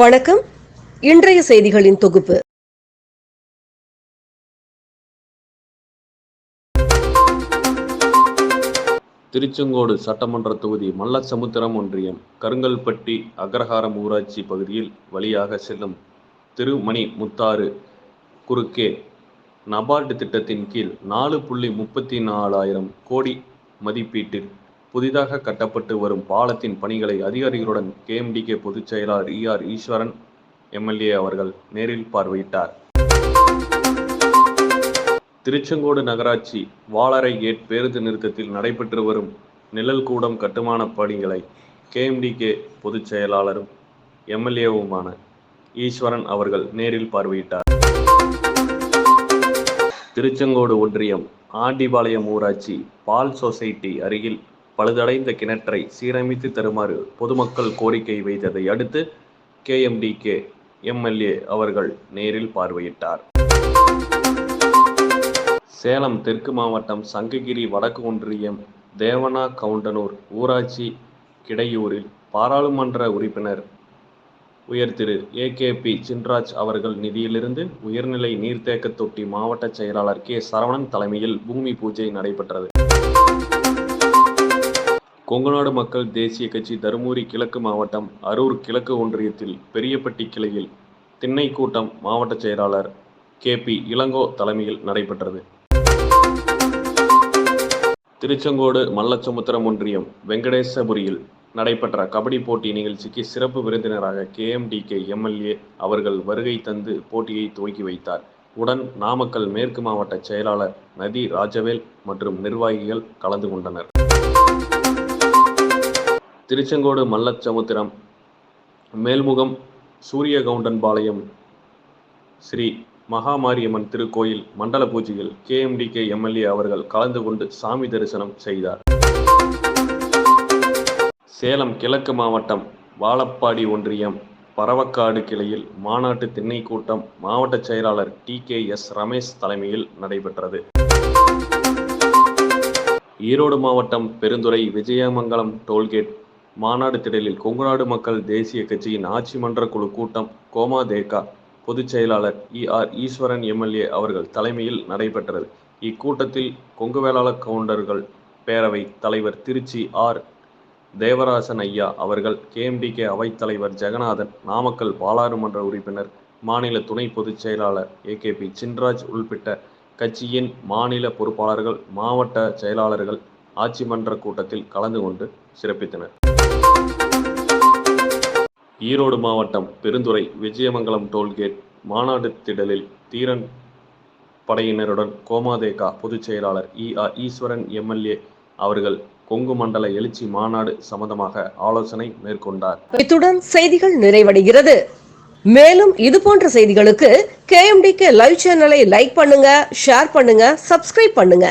வணக்கம். இன்றைய செய்திகளின் தொகுப்பு. திருச்செங்கோடு சட்டமன்ற தொகுதி மல்லசமுத்திரம் ஒன்றியம் கருங்கல்பட்டி அக்ரஹாரம் ஊராட்சி பகுதியில் வழியாக செல்லும் திருமணி முத்தாறு குறுக்கே நபார்டு திட்டத்தின் கீழ் நாலு புள்ளி முப்பத்தி நாலாயிரம் கோடி மதிப்பீட்டில் புதிதாக கட்டப்பட்டு வரும் பாலத்தின் பணிகளை அதிகாரிகளுடன் கேஎம்டிகே பொதுச் செயலாளர் இஆர் ஈஸ்வரன் எம்எல்ஏ அவர்கள் நேரில் பார்வையிட்டார். திருச்செங்கோடு நகராட்சி வாளரை கேட் பேருந்து நிறுத்தத்தில் நடைபெற்று வரும் நிழல் கூடம் கட்டுமான பணிகளை கேஎம்டிகே பொதுச் செயலாளரும் எம்எல்ஏவுமான ஈஸ்வரன் அவர்கள் நேரில் பார்வையிட்டார். திருச்செங்கோடு ஒன்றியம் ஆண்டிபாளையம் ஊராட்சி பால் சொசைட்டி அருகில் பழுதடைந்த கிணற்றை சீரமைத்து தருமாறு பொதுமக்கள் கோரிக்கை வைத்ததை அடுத்து கேஎம்டிகே எம்எல்ஏ அவர்கள் நேரில் பார்வையிட்டார். சேலம் தெற்கு மாவட்டம் சங்ககிரி வடக்கு ஒன்றியம் தேவனா கவுண்டனூர் ஊராட்சி கிடையூரில் பாராளுமன்ற உறுப்பினர் உயர் திரு ஏகேபி சின்ராஜ் அவர்கள் நிதியிலிருந்து உயர்நிலை நீர்த்தேக்க தொட்டி மாவட்ட செயலாளர் கே சரவணன் தலைமையில் பூமி பூஜை நடைபெற்றது. கொங்குநாடு மக்கள் தேசிய கட்சி தருமபுரி கிழக்கு மாவட்டம் அரூர் கிழக்கு ஒன்றியத்தில் பெரியப்பட்டி கிளையில் திண்ணை கூட்டம் மாவட்ட செயலாளர் கே பி இளங்கோ தலைமையில் நடைபெற்றது. திருச்செங்கோடு மல்லச்சமுத்திரம் ஒன்றியம் வெங்கடேசபுரியில் நடைபெற்ற கபடி போட்டி நிகழ்ச்சிக்கு சிறப்பு விருந்தினராக கேஎம்டிகே எம்எல்ஏ அவர்கள் வருகை தந்து போட்டியை துவக்கி வைத்தார். உடன் நாமக்கல் மேற்கு மாவட்ட செயலாளர் நதி ராஜவேல் மற்றும் நிர்வாகிகள் கலந்து கொண்டனர். திருச்செங்கோடு மல்லச்சமுத்திரம் மேல்முகம் சூரியகவுண்டன்பாளையம் ஸ்ரீ மகாமாரியம்மன் திருக்கோயில் மண்டல பூஜையில் கேஎம்டிகே எம்எல்ஏ அவர்கள் கலந்து கொண்டு சாமி தரிசனம் செய்தார். சேலம் கிழக்கு மாவட்டம் வாழப்பாடி ஒன்றியம் பரவக்காடு கிளையில் மாநாட்டு திண்ணை கூட்டம் மாவட்ட செயலாளர் டி கே எஸ் ரமேஷ் தலைமையில் நடைபெற்றது. ஈரோடு மாவட்டம் பெருந்துறை விஜயமங்கலம் டோல்கேட் மாநாடு திடலில் கொங்குநாடு மக்கள் தேசிய கட்சியின் ஆட்சி மன்ற குழு கூட்டம் கோமா தேக்கா பொதுச் செயலாளர் இ. ஆர். ஈஸ்வரன் எம்எல்ஏ அவர்கள் தலைமையில் நடைபெற்றது. இக்கூட்டத்தில் கொங்கு வேளாளர் கவுண்டர்கள் பேரவை தலைவர் திருச்சி ஆர். தேவராசன் ஐயா அவர்கள் கேஎம்டிகே அவைத்தலைவர் ஜெகநாதன் நாமக்கல் பாராளுமன்ற உறுப்பினர் மாநில துணை பொதுச் செயலாளர் ஏகேபி சின்ராஜ் உள்பட்ட கட்சியின் மாநில பொறுப்பாளர்கள் மாவட்ட செயலாளர்கள் ஆட்சி மன்ற கூட்டத்தில் கலந்து கொண்டு சிறப்பித்தனர். ஈரோடு மாவட்டம் பெருந்துறை விஜயமங்கலம் டோல்கேட் மாநாடு திடலில் தீரன் படையினருடன் கோமாதேகா பொதுச் செயலாளர் இ ஆர் ஈஸ்வரன் எம்எல்ஏ அவர்கள் கொங்கு மண்டல எழுச்சி மாநாடு சம்பந்தமாக ஆலோசனை மேற்கொண்டார். இத்துடன் செய்திகள் நிறைவடைகிறது. மேலும் இது போன்ற செய்திகளுக்கு கேஎம்டிகே லைவ் சேனலை லைக் பண்ணுங்க ஷேர் பண்ணுங்க சப்ஸ்கிரைப் பண்ணுங்க.